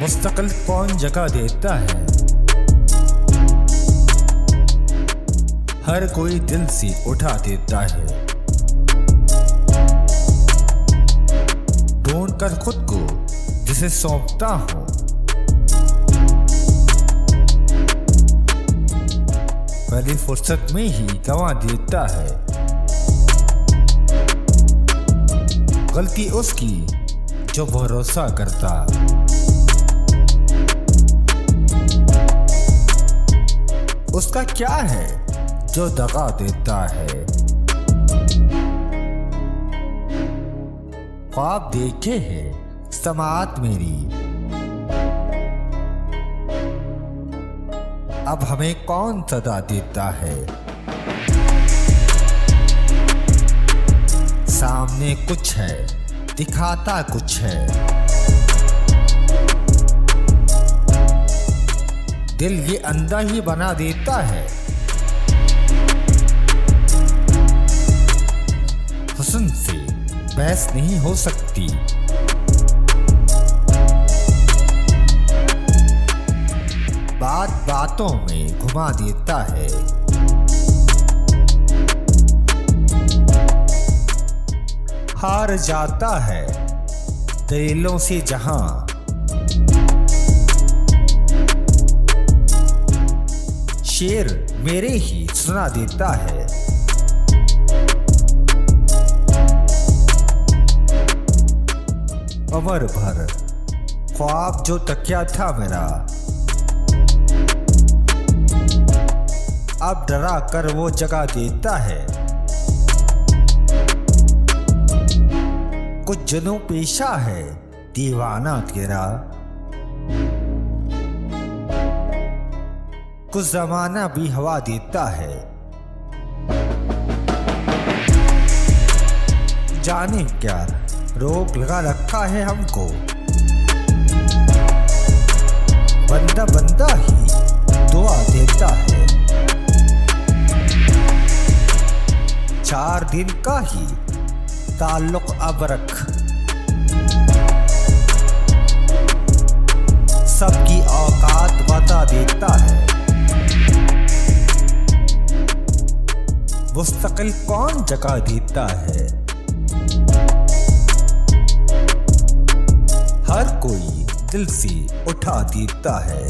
मुस्तकिल कौन जगह देता है? हर कोई दिल से उठा देता है। ढूंढ कर खुद को जिसे सौंपता हूँ। पहली फुर्सत में ही गंवा देता है। गलती उसकी जो भरोसा करता। उसका क्या है जो दगा देता है? ख्वाब देखे हैं समात मेरी। अब हमें कौन सदा देता है? सामने कुछ है, दिखाता कुछ है। दिल ये अंधा ही बना देता है। हुसन से बहस नहीं हो सकती। बात बातों में घुमा देता है। हार जाता है। दलीलों से जहाँ शेर मेरे ही सुना देता है। अमर भर, ख्वाब जो तकिया था मेरा। अब डरा कर वो जगा देता है। कुछ जनों पेशा है, दीवाना तेरा। कुछ जमाना भी हवा देता है। जाने क्या रोग लगा रखा है हमको। बंदा बंदा ही दुआ देता है। चार दिन का ही ताल्लुक अब रख मुस्तकिल कौन जगा देता है? हर कोई दिल से उठा देता है।